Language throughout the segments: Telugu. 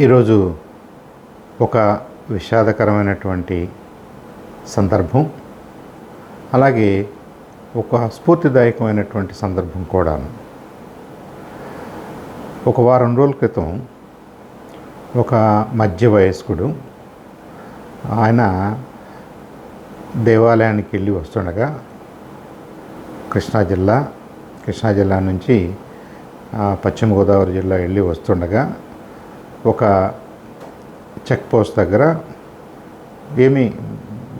ఈరోజు ఒక విషాదకరమైనటువంటి సందర్భం అలాగే ఒక స్ఫూర్తిదాయకమైనటువంటి సందర్భం కూడా ఒక వారం రోజుల క్రితం ఒక మధ్య వయస్కుడు ఆయన దేవాలయానికి వెళ్ళి వస్తుండగా కృష్ణా జిల్లా కృష్ణా జిల్లా నుంచి పశ్చిమ గోదావరి జిల్లా వెళ్ళి వస్తుండగా ఒక చెక్ పోస్ట్ దగ్గర ఏమీ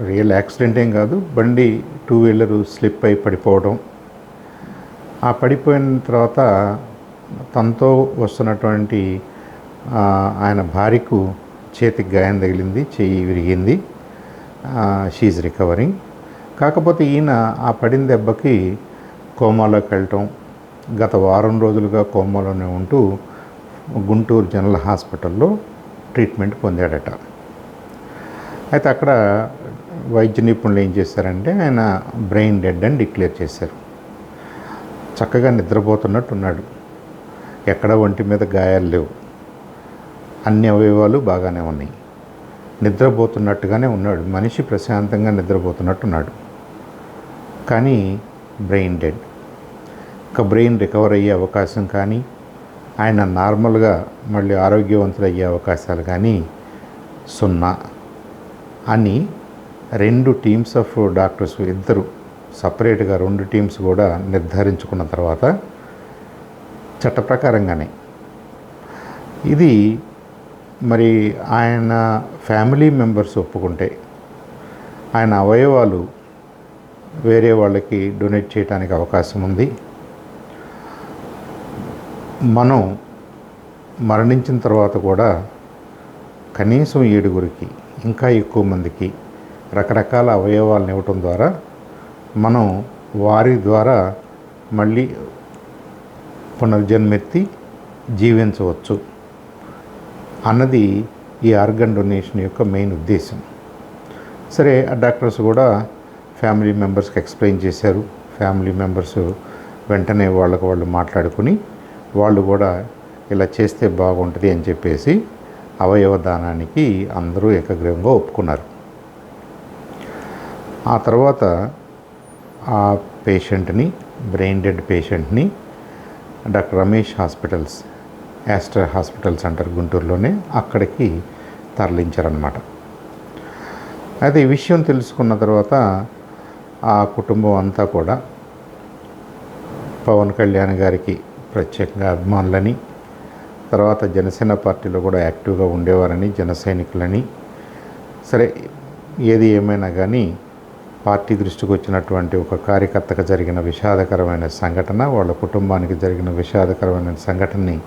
రియల్ యాక్సిడెంట్ ఏం కాదు బండి టూ వీలరు స్లిప్ అయి పడిపోవడం. ఆ పడిపోయిన తర్వాత తనతో వస్తున్నటువంటి ఆయన భార్యకు చేతికి గాయం తగిలింది చెయ్యి విరిగింది. షీజ్ రికవరింగ్ కాకపోతే ఈయన ఆ పడిన దెబ్బకి కోమాలోకి వెళ్ళటం గత వారం రోజులుగా కోమాలోనే ఉంటూ గుంటూరు జనరల్ హాస్పిటల్లో ట్రీట్మెంట్ పొందాడట. అయితే అక్కడ వైద్య నిపుణులు ఏం చేశారంటే ఆయన బ్రెయిన్ డెడ్ అని డిక్లేర్ చేశారు. చక్కగా నిద్రపోతున్నట్టు ఉన్నాడు ఎక్కడ ఒంటి మీద గాయాలు లేవు. అన్ని అవయవాలు బాగానే ఉన్నాయి. నిద్రపోతున్నట్టుగానే ఉన్నాడు. మనిషి ప్రశాంతంగా నిద్రపోతున్నట్టున్నాడు. కానీ బ్రెయిన్ డెడ్. ఇంకా బ్రెయిన్ రికవర్ అయ్యే అవకాశం కానీ ఆయన నార్మల్గా మళ్ళీ ఆరోగ్యవంతులు అయ్యే అవకాశాలు కానీ సున్నా అని రెండు టీమ్స్ ఆఫ్ డాక్టర్స్ ఇద్దరు సపరేట్గా రెండు టీమ్స్ కూడా నిర్ధారించుకున్న తర్వాత చట్ట ప్రకారంగానే. ఇది మరి ఆయన ఫ్యామిలీ మెంబర్స్ ఒప్పుకుంటే ఆయన అవయవాలు వేరే వాళ్ళకి డొనేట్ చేయడానికి అవకాశం ఉంది. మనం మరణించిన తర్వాత కూడా కనీసం ఏడుగురికి ఇంకా ఎక్కువ మందికి రకరకాల అవయవాలను ఇవ్వటం ద్వారా మనం వారి ద్వారా మళ్ళీ పునర్జన్మెత్తి జీవించవచ్చు అన్నది ఈ ఆర్గన్ డొనేషన్ యొక్క మెయిన్ ఉద్దేశం. సరే ఆ డాక్టర్స్ కూడా ఫ్యామిలీ మెంబర్స్కి ఎక్స్ప్లెయిన్ చేశారు. ఫ్యామిలీ మెంబర్స్ వెంటనే వాళ్ళకు వాళ్ళు మాట్లాడుకుని వాళ్ళు కూడా ఇలా చేస్తే బాగుంటుంది అని చెప్పేసి అవయవ దానానికి అందరూ ఏకగ్రీవంగా ఒప్పుకున్నారు. ఆ తర్వాత ఆ పేషెంట్ని బ్రెయిన్ డెడ్ పేషెంట్ని doctor Ramesh hospitals Aster hospitals అంటారు గుంటూరులోనే అక్కడికి తరలించారనమాట అయితే ఈ విషయం తెలుసుకున్న తర్వాత ఆ కుటుంబం అంతా కూడా పవన్ కళ్యాణ్ గారికి ప్రత్యేకంగా అభిమానులని తర్వాత జనసేన పార్టీలో కూడా యాక్టివ్గా ఉండేవారని జన సైనికులని. సరే ఏది ఏమైనా కానీ పార్టీ దృష్టికి వచ్చినటువంటి ఒక కార్యకర్తకు జరిగిన విషాదకరమైన సంఘటన వాళ్ళ కుటుంబానికి జరిగిన విషాదకరమైన సంఘటనని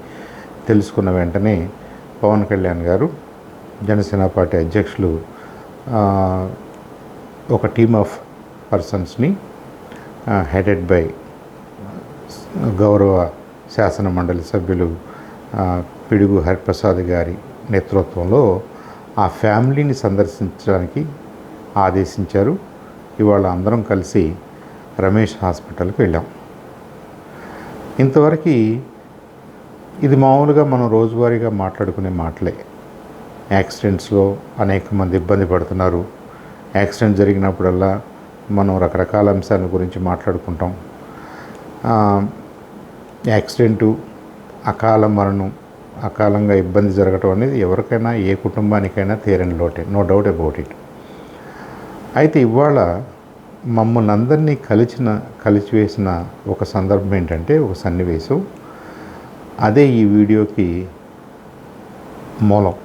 తెలుసుకున్న వెంటనే పవన్ కళ్యాణ్ గారు జనసేన పార్టీ అధ్యక్షులు ఒక టీమ్ ఆఫ్ పర్సన్స్ని హెడెడ్ బై గౌరవ శాసన మండలి సభ్యులు పిడుగు హరిప్రసాద్ గారి నేతృత్వంలో ఆ ఫ్యామిలీని సందర్శించడానికి ఆదేశించారు. ఇవాళ అందరం కలిసి రమేష్ హాస్పిటల్కి వెళ్ళాం. ఇంతవరకు ఇది మామూలుగా మనం రోజువారీగా మాట్లాడుకునే మాటలే. యాక్సిడెంట్స్లో అనేక మంది ఇబ్బంది పడుతున్నారు. యాక్సిడెంట్ జరిగినప్పుడల్లా మనం రకరకాల అంశాల గురించి మాట్లాడుకుంటాం. యాక్సిడెంటు అకాల మరణం అకాలంగా ఇబ్బంది జరగటం అనేది ఎవరికైనా ఏ కుటుంబానికైనా తీరని లోటే. నో డౌట్ అబౌట్ ఇట్ అయితే ఇవాళ మమ్మల్ని అందరినీ కలిసిన కలిసివేసిన ఒక సందర్భం ఏంటంటే ఒక సన్నివేశం. అదే ఈ వీడియోకి మూలం.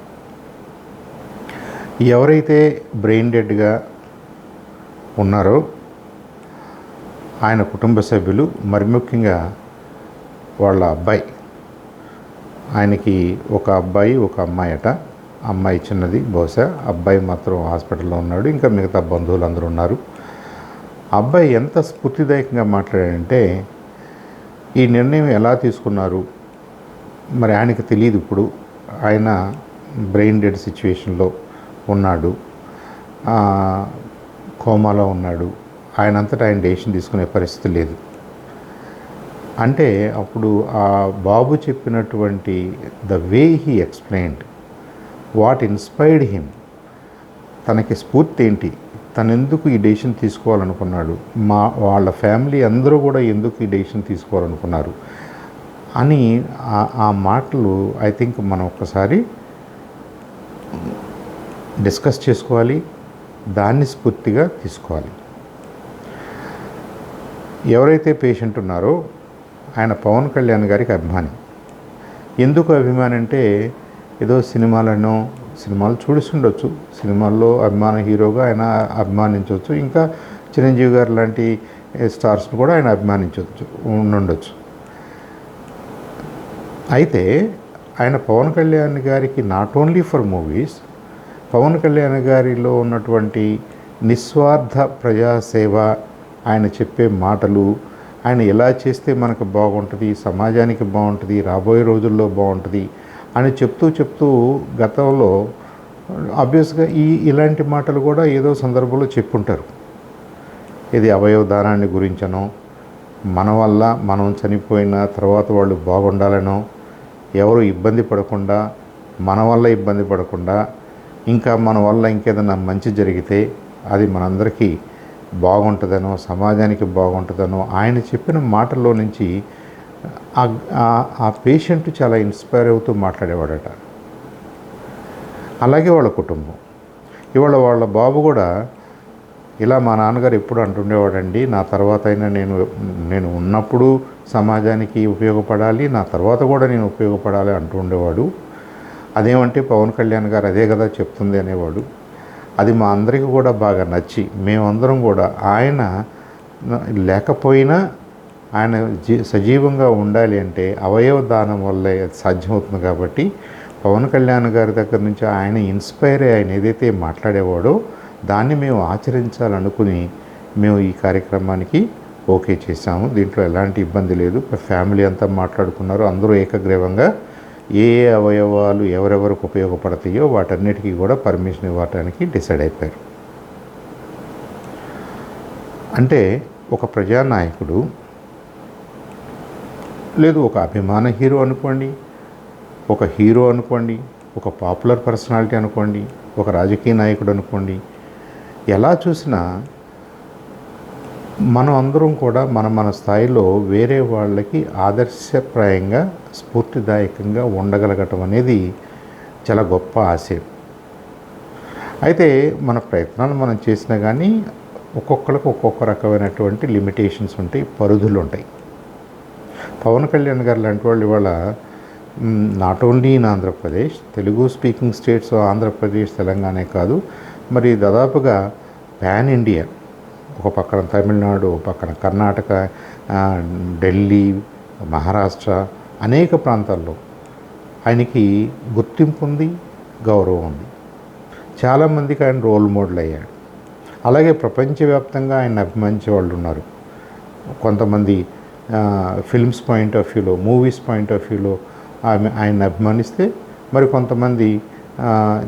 ఎవరైతే బ్రెయిన్ డెడ్గా ఉన్నారో ఆయన కుటుంబ సభ్యులు మరి ముఖ్యంగా వాళ్ళ అబ్బాయి. ఆయనకి ఒక అబ్బాయి ఒక అమ్మాయి అట. అమ్మాయి చిన్నది బహుశా అబ్బాయి మాత్రం హాస్పిటల్లో ఉన్నాడు. ఇంకా మిగతా బంధువులు అందరూ ఉన్నారు. అబ్బాయి ఎంత స్ఫూర్తిదాయకంగా మాట్లాడాడంటే ఈ నిర్ణయం ఎలా తీసుకున్నారు? మరి ఆయనకి తెలియదు ఇప్పుడు. ఆయన బ్రెయిన్ డెడ్ సిచ్యువేషన్లో ఉన్నాడు. కోమాలో ఉన్నాడు. ఆయన అంతటా ఆయన డెసిషన్ తీసుకునే పరిస్థితి లేదు. అంటే అప్పుడు ఆ బాబు చెప్పినటువంటి the way he explained what inspired him. తనకి స్ఫూర్తి ఏంటి? తనెందుకు ఎందుకు ఈ డెసిషన్ తీసుకోవాలనుకున్నాడు? మా వాళ్ళ ఫ్యామిలీ అందరూ కూడా ఎందుకు ఈ డెసిషన్ తీసుకోవాలనుకున్నారు? అని ఆ- ఆ మాటలు ఐ థింక్ మనం ఒక్కసారి డిస్కస్ చేసుకోవాలి. దాన్ని స్ఫూర్తిగా తీసుకోవాలి. ఎవరైతే పేషెంట్ ఉన్నారో ఆయన పవన్ కళ్యాణ్ గారికి అభిమాని. ఎందుకు అభిమాని అంటే ఏదో సినిమాలను సినిమాలు చూడిస్తుండొచ్చు. సినిమాల్లో అభిమాన హీరోగా ఆయన అభిమానించవచ్చు ఇంకా చిరంజీవి గారు లాంటి స్టార్స్ని కూడా ఆయన అభిమానించవచ్చు ఉండొచ్చు అయితే ఆయన పవన్ కళ్యాణ్ గారికి not only for movies Pawan Kalyan గారిలో ఉన్నటువంటి నిస్వార్థ ప్రజాసేవ ఆయన చెప్పే మాటలు ఆయన ఎలా చేస్తే మనకు బాగుంటుంది సమాజానికి బాగుంటుంది రాబోయే రోజుల్లో బాగుంటుంది అని చెప్తూ చెప్తూ గతంలో ఆబ్వియస్గా ఈ ఇలాంటి మాటలు కూడా ఏదో సందర్భంలో చెప్పుంటారు. ఇది అవయవ దానాన్ని గురించనో మన వల్ల మనం చనిపోయిన తర్వాత వాళ్ళు బాగుండాలనో ఎవరు ఇబ్బంది పడకుండా మన వల్ల ఇబ్బంది పడకుండా ఇంకా మన వల్ల ఇంకేదైనా మంచి జరిగితే అది మనందరికీ బాగుంటుందనో సమాజానికి బాగుంటుందనో ఆయన చెప్పిన మాటల్లో నుంచి ఆ- పేషెంట్ చాలా ఇన్స్పైర్ అవుతూ మాట్లాడేవాడట. అలాగే వాళ్ళ కుటుంబం. ఇవాళ వాళ్ళ బాబు కూడా ఇలా మా నాన్నగారు ఎప్పుడు అంటుండేవాడండి నా తర్వాత అయినా నేను నేను ఉన్నప్పుడు సమాజానికి ఉపయోగపడాలి నా తర్వాత కూడా నేను ఉపయోగపడాలి అంటూ ఉండేవాడు అదేమంటే పవన్ కళ్యాణ్ గారు అదే కదా చెప్తుంది అనేవాడు. అది మా అందరికీ కూడా బాగా నచ్చి మేమందరం కూడా ఆయన లేకపోయినా ఆయన జీ సజీవంగా ఉండాలి అంటే అవయవ దానం వల్లే సాధ్యమవుతుంది కాబట్టి పవన్ కళ్యాణ్ గారి దగ్గర నుంచి ఆయన ఇన్స్పైర్ ఆయన ఏదైతే మాట్లాడేవాడో దాన్ని మేము ఆచరించాలనుకుని మేము ఈ కార్యక్రమానికి ఓకే చేశాము. దీంట్లో ఎలాంటి ఇబ్బంది లేదు. ఫ్యామిలీ అంతా మాట్లాడుకున్నారు. అందరూ ఏకగ్రీవంగా ఏ ఏ అవయవాలు ఎవరెవరికి ఉపయోగపడతాయో వాటన్నిటికీ కూడా పర్మిషన్ ఇవ్వటానికి డిసైడ్ అయిపోయారు. అంటే ఒక ప్రజానాయకుడు లేదు ఒక అభిమాన హీరో అనుకోండి ఒక హీరో అనుకోండి ఒక పాపులర్ పర్సనాలిటీ అనుకోండి ఒక రాజకీయ నాయకుడు అనుకోండి ఎలా చూసినా మనం అందరం కూడా మన మన స్థాయిలో వేరే వాళ్ళకి ఆదర్శప్రాయంగా స్ఫూర్తిదాయకంగా ఉండగలగటం అనేది చాలా గొప్ప ఆశయం. అయితే మన ప్రయత్నాలు మనం చేసినా కానీ ఒక్కొక్కరికి ఒక్కొక్క రకమైనటువంటి లిమిటేషన్స్ ఉంటాయి పరిధులు ఉంటాయి. పవన్ కళ్యాణ్ గారు లాంటి వాళ్ళు ఇవాళ not only in Andhra Pradesh Telugu speaking states Andhra Pradesh తెలంగాణే కాదు మరి దాదాపుగా పాన్ ఇండియా ఒక పక్కన తమిళనాడు ఒక పక్కన కర్ణాటక ఢిల్లీ మహారాష్ట్ర అనేక ప్రాంతాల్లో ఆయనకి గుర్తింపు ఉంది గౌరవం ఉంది. చాలామందికి ఆయన రోల్ మోడల్ అయ్యాడు. అలాగే ప్రపంచవ్యాప్తంగా ఆయన అభిమానించే వాళ్ళు ఉన్నారు. కొంతమంది ఫిల్మ్స్ పాయింట్ ఆఫ్ వ్యూలో మూవీస్ పాయింట్ ఆఫ్ వ్యూలో ఆమె ఆయన అభిమానిస్తే మరి కొంతమంది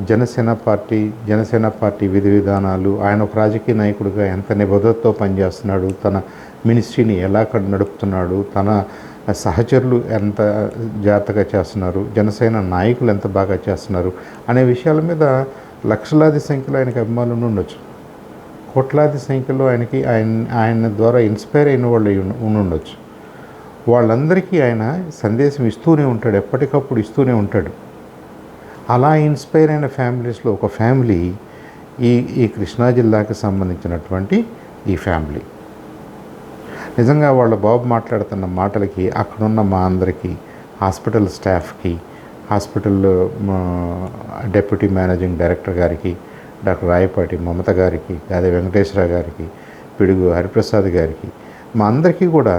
జనసేన పార్టీ జనసేన పార్టీ విధి విధానాలు ఆయన ఒక రాజకీయ నాయకుడిగా ఎంత నిబద్ధతతో పనిచేస్తున్నాడు తన మినిస్ట్రీని ఎలా కడు నడుపుతున్నాడు తన సహచరులు ఎంత జాగ్రత్తగా చేస్తున్నారు జనసేన నాయకులు ఎంత బాగా చేస్తున్నారు అనే విషయాల మీద లక్షలాది సంఖ్యలో ఆయనకి అభిమానులు ఉండొచ్చు. కోట్లాది సంఖ్యలో ఆయనకి ఆయన ఆయన ద్వారా ఇన్స్పైర్ అయిన వాళ్ళు ఉండి- ఉండుండొచ్చు. వాళ్ళందరికీ ఆయన సందేశం ఇస్తూనే ఉంటాడు ఎప్పటికప్పుడు ఇస్తూనే ఉంటాడు. అలా ఇన్స్పైర్ అయిన ఫ్యామిలీస్లో ఒక ఫ్యామిలీ ఈ ఈ కృష్ణా జిల్లాకి సంబంధించినటువంటి ఈ ఫ్యామిలీ. నిజంగా వాళ్ళ బాబు మాట్లాడుతున్న మాటలకి అక్కడున్న మా అందరికీ హాస్పిటల్ స్టాఫ్కి హాస్పిటల్ డెప్యూటీ మేనేజింగ్ డైరెక్టర్ గారికి డాక్టర్ రాయపాటి మమత గారికి గాదే వెంకటేశ్వర గారికి పిడుగు హరిప్రసాద్ గారికి మా అందరికీ కూడా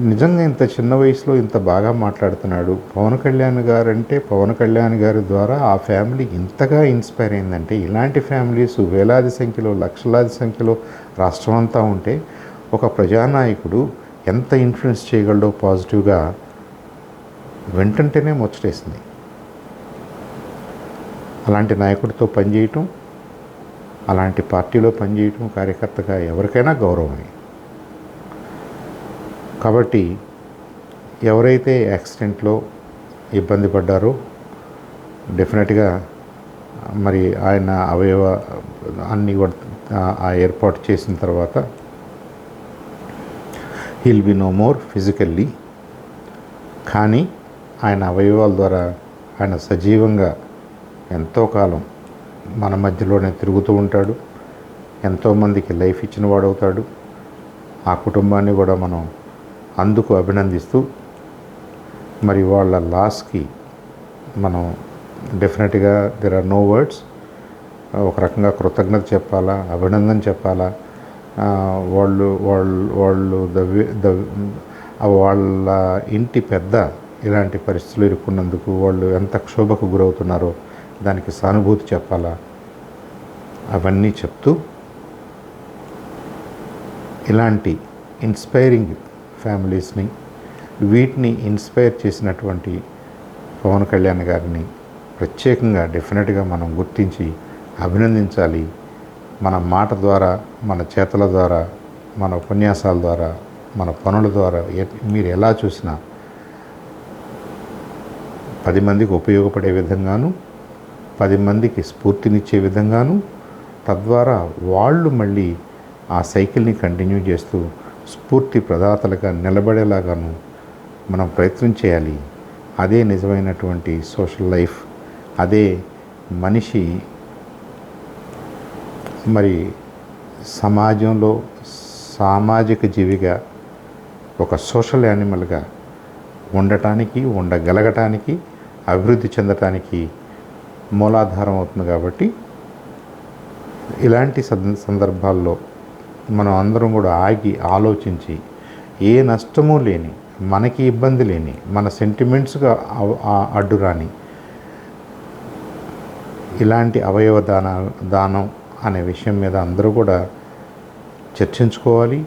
నిజంగా ఇంత చిన్న వయసులో ఇంత బాగా మాట్లాడుతున్నాడు. పవన్ కళ్యాణ్ గారు అంటే పవన్ కళ్యాణ్ గారి ద్వారా ఆ ఫ్యామిలీ ఇంతగా ఇన్స్పైర్ అయిందంటే ఇలాంటి ఫ్యామిలీస్ వేలాది సంఖ్యలో లక్షలాది సంఖ్యలో రాష్ట్రం అంతా ఉంటే ఒక ప్రజానాయకుడు ఎంత ఇన్ఫ్లుయెన్స్ చేయగలడో పాజిటివ్గా వెంటంటేనే ముచ్చటేసింది. అలాంటి నాయకుడితో పనిచేయటం అలాంటి పార్టీలో పనిచేయటం కార్యకర్తగా ఎవరికైనా గౌరవమే కాబట్టి ఎవరైతే యాక్సిడెంట్లో ఇబ్బంది పడ్డారో డెఫినెట్గా మరి ఆయన అవయవ అన్ని కూడా ఆ- ఆ ఏర్పాటు చేసిన తర్వాత he'll be no more physically కానీ ఆయన అవయవాల ద్వారా ఆయన సజీవంగా ఎంతో కాలం మన మధ్యలోనే తిరుగుతూ ఉంటాడు. ఎంతోమందికి లైఫ్ ఇచ్చిన వాడవుతాడు. ఆ కుటుంబాన్ని కూడా మనం అందుకు అభినందిస్తూ మరి వాళ్ళ లాస్కి మనం డెఫినెట్గా దెర్ ఆర్ నో వర్డ్స్ ఒక రకంగా కృతజ్ఞత చెప్పాలా అభినందన చెప్పాలా? వాళ్ళు వాళ్ళు వాళ్ళు ద ద వాళ్ళ ఇంటి పెద్ద ఇలాంటి పరిస్థితులు ఇరుక్కున్నందుకు వాళ్ళు ఎంత క్షోభకు గురవుతున్నారో దానికి సానుభూతి చెప్పాలా? అవన్నీ చెప్తూ ఇలాంటి ఇన్స్పైరింగ్ ఫ్యామిలీస్ని వీటిని ఇన్స్పైర్ చేసినటువంటి పవన్ కళ్యాణ్ గారిని ప్రత్యేకంగా డెఫినెట్గా మనం గుర్తించి అభినందించాలి. మన మాట ద్వారా మన చేతల ద్వారా మన ఉపన్యాసాల ద్వారా మన పనుల ద్వారా మీరు ఎలా చూసినా పది మందికి ఉపయోగపడే విధంగాను పది మందికి స్ఫూర్తినిచ్చే విధంగాను తద్వారా వాళ్ళు మళ్ళీ ఆ సైకిల్ని కంటిన్యూ చేస్తూ స్ఫూర్తి ప్రదాతలుగా నిలబడేలాగాను మనం ప్రయత్నం చేయాలి. అదే నిజమైనటువంటి సోషల్ లైఫ్ అదే మనిషి మరి సమాజంలో సామాజిక జీవిగా ఒక సోషల్ యానిమల్గా ఉండటానికి ఉండగలగటానికి అభివృద్ధి చెందటానికి మూలాధారం అవుతుంది కాబట్టి ఇలాంటి సందర్భాల్లో మనం అందరం కూడా ఆగి ఆలోచించి ఏ నష్టము లేని మనకి ఇబ్బంది లేని మన సెంటిమెంట్స్గా అడ్డురాని అడ్డు రాని ఇలాంటి అవయవ దాన దానం అనే విషయం మీద అందరూ కూడా చర్చించుకోవాలి.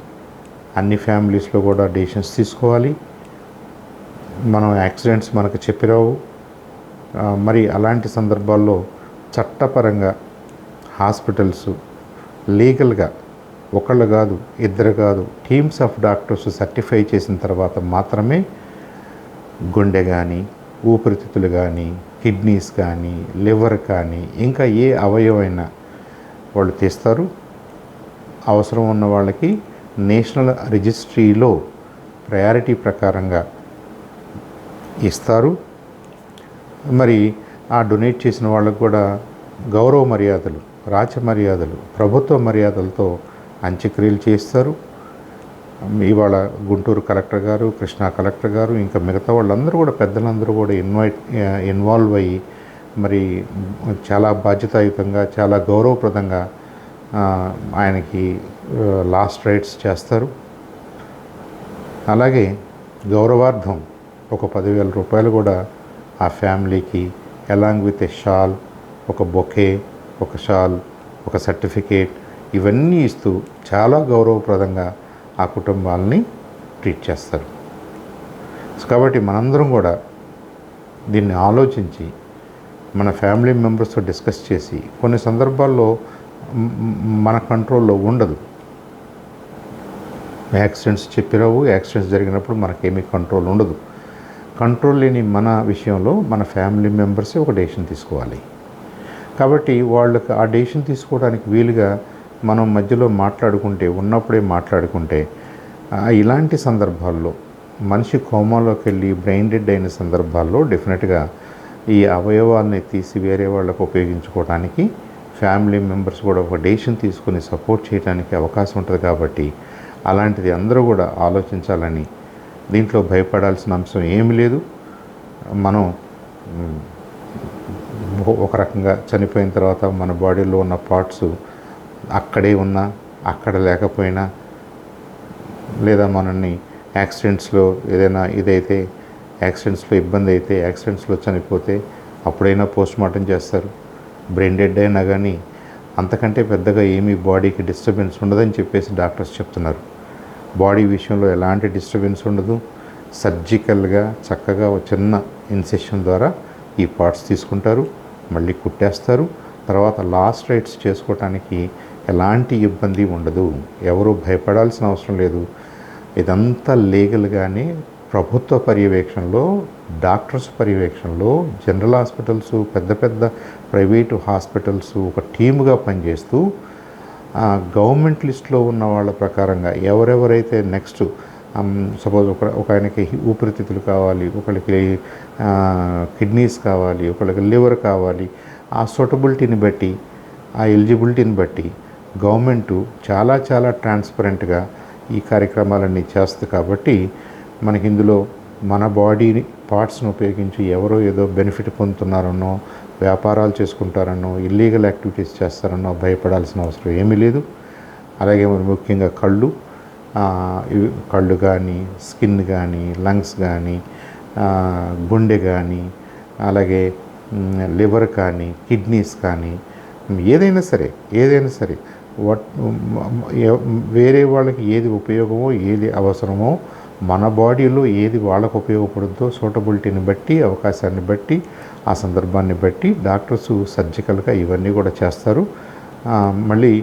అన్ని ఫ్యామిలీస్లో కూడా డెసిషన్స్ తీసుకోవాలి. మనం యాక్సిడెంట్స్ మనకు చెప్పిరావు. మరి అలాంటి సందర్భాల్లో చట్టపరంగా హాస్పిటల్స్ లీగల్గా ఒకళ్ళు కాదు ఇద్దరు కాదు టీమ్స్ ఆఫ్ డాక్టర్స్ సర్టిఫై చేసిన తర్వాత మాత్రమే గుండె కానీ ఊపిరితిత్తులు కానీ కిడ్నీస్ కానీ లివర్ కానీ ఇంకా ఏ అవయవైనా వాళ్ళు తీస్తారు. అవసరం ఉన్న వాళ్ళకి నేషనల్ రిజిస్ట్రీలో ప్రయారిటీ ప్రకారంగా ఇస్తారు. మరి ఆ డొనేట్ చేసిన వాళ్ళకు కూడా గౌరవ మర్యాదలు రాచ మర్యాదలు ప్రభుత్వ మర్యాదలతో అంత్యక్రియలు చేస్తారు ఇవాళ గుంటూరు కలెక్టర్ గారు కృష్ణా కలెక్టర్ గారు ఇంకా మిగతా వాళ్ళందరూ కూడా పెద్దలందరూ కూడా ఇన్వైట్ ఇన్వాల్వ్ అయ్యి మరి చాలా బాధ్యతాయుతంగా చాలా గౌరవప్రదంగా ఆయనకి లాస్ట్ రైట్స్ చేస్తారు. అలాగే గౌరవార్థం ఒక పదివేల రూపాయలు కూడా ఆ ఫ్యామిలీకి ఎలాంగ్ విత్ ఎ షాల్ ఒక బొకే ఒక షాల్ ఒక సర్టిఫికేట్ ఇవన్నీ ఇస్తూ చాలా గౌరవప్రదంగా ఆ కుటుంబాలని ట్రీట్ చేస్తారు. కాబట్టి మనందరం కూడా దీన్ని ఆలోచించి మన ఫ్యామిలీ మెంబర్స్తో డిస్కస్ చేసి కొన్ని సందర్భాల్లో మన కంట్రోల్లో ఉండదు. యాక్సిడెంట్స్ చెప్పిరావు యాక్సిడెంట్స్ జరిగినప్పుడు మనకేమీ కంట్రోల్ ఉండదు. కంట్రోల్ లేని మన విషయంలో మన ఫ్యామిలీ మెంబర్సే ఒక డెసిషన్ తీసుకోవాలి. కాబట్టి వాళ్ళకి ఆ డెసిషన్ తీసుకోవడానికి వీలుగా మనం మధ్యలో మాట్లాడుకుంటే ఉన్నప్పుడే మాట్లాడుకుంటే ఇలాంటి సందర్భాల్లో మనిషి కోమాలోకి వెళ్ళి బ్రెయిన్ డెడ్ అయిన సందర్భాల్లో డెఫినెట్గా ఈ అవయవాల్ని తీసి వేరే వాళ్ళకు ఉపయోగించుకోవడానికి ఫ్యామిలీ మెంబర్స్ కూడా ఒక డెసిషన్ తీసుకొని సపోర్ట్ చేయడానికి అవకాశం ఉంటుంది కాబట్టి అలాంటిది అందరూ కూడా ఆలోచించాలని దీంట్లో భయపడాల్సిన అంశం ఏమీ లేదు. మనం ఒక రకంగా చనిపోయిన తర్వాత మన బాడీలో ఉన్న పార్ట్స్ అక్కడే ఉన్నా అక్కడ లేకపోయినా లేదా మనల్ని యాక్సిడెంట్స్లో ఏదైనా ఇదైతే యాక్సిడెంట్స్లో ఇబ్బంది అయితే యాక్సిడెంట్స్లో చనిపోతే అప్పుడైనా పోస్ట్ మార్టం చేస్తారు. బ్రెయిన్ డెడ్ అయినా కానీ అంతకంటే పెద్దగా ఏమీ బాడీకి డిస్టర్బెన్స్ ఉండదని చెప్పేసి డాక్టర్స్ చెప్తున్నారు. బాడీ విషయంలో ఎలాంటి డిస్టర్బెన్స్ ఉండదు. సర్జికల్గా చక్కగా ఒక చిన్న ఇన్సెషన్ ద్వారా ఈ పార్ట్స్ తీసుకుంటారు మళ్ళీ కుట్టేస్తారు. తర్వాత లాస్ట్ రైట్స్ చేసుకోవటానికి ఎలాంటి ఇబ్బంది ఉండదు. ఎవరు భయపడాల్సిన అవసరం లేదు. ఇదంతా లీగల్గానే ప్రభుత్వ పర్యవేక్షణలో డాక్టర్స్ పర్యవేక్షణలో జనరల్ హాస్పిటల్స్ పెద్ద పెద్ద ప్రైవేటు హాస్పిటల్స్ ఒక టీముగా పనిచేస్తూ ఆ, గవర్నమెంట్ లిస్ట్లో ఉన్న వాళ్ళ ప్రకారంగా ఎవరెవరైతే నెక్స్ట్ సపోజ్ ఒక ఒక ఆయనకి ఊపిరితిత్తులు కావాలి ఒకళ్ళకి కిడ్నీస్ కావాలి ఒకళ్ళకి లివర్ కావాలి ఆ సూటబిలిటీని బట్టి ఆ ఎలిజిబిలిటీని బట్టి గవర్నమెంటు చాలా చాలా ట్రాన్స్పరెంట్గా ఈ కార్యక్రమాలన్నీ చేస్తుంది కాబట్టి మనకి ఇందులో మన బాడీని పార్ట్స్ని ఉపయోగించి ఎవరో ఏదో బెనిఫిట్ పొందుతున్నారనో వ్యాపారాలు చేసుకుంటారనో ఇల్లీగల్ యాక్టివిటీస్ చేస్తారనో భయపడాల్సిన అవసరం ఏమీ లేదు. అలాగే మరి ముఖ్యంగా కళ్ళు కళ్ళు కానీ స్కిన్ కానీ లంగ్స్ కానీ గుండె కానీ అలాగే లివర్ కానీ కిడ్నీస్ కానీ ఏదైనా సరే ఏదైనా సరే వేరే వాళ్ళకి ఏది ఉపయోగమో ఏది అవసరమో మన బాడీలో ఏది వాళ్ళకు ఉపయోగపడుతుందో సూటబిలిటీని బట్టి అవకాశాన్ని బట్టి ఆ సందర్భాన్ని బట్టి డాక్టర్స్ సర్జికల్గా ఇవన్నీ కూడా చేస్తారు. మళ్ళీ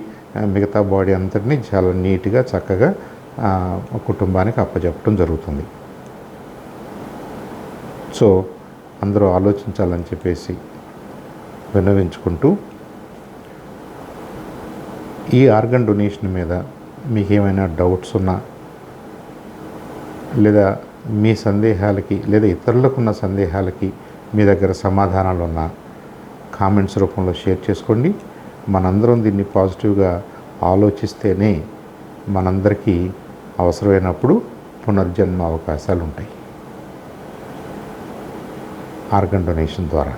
మిగతా బాడీ అంతటినీ చాలా నీట్గా చక్కగా కుటుంబానికి అప్పచెప్పడం జరుగుతుంది. సో అందరూ ఆలోచించాలని చెప్పేసి విన్నవించుకుంటూ ఈ ఆర్గన్ డొనేషన్ మీద మీకు ఏమైనా డౌట్స్ ఉన్నా లేదా మీ సందేహాలకి లేదా ఇతరులకున్న సందేహాలకి మీ దగ్గర సమాధానాలు ఉన్నా కామెంట్స్ రూపంలో షేర్ చేసుకోండి. మనందరం దీన్ని పాజిటివ్గా ఆలోచిస్తేనే మనందరికీ అవసరమైనప్పుడు పునర్జన్మ అవకాశాలు ఉంటాయి ఆర్గన్ డొనేషన్ ద్వారా.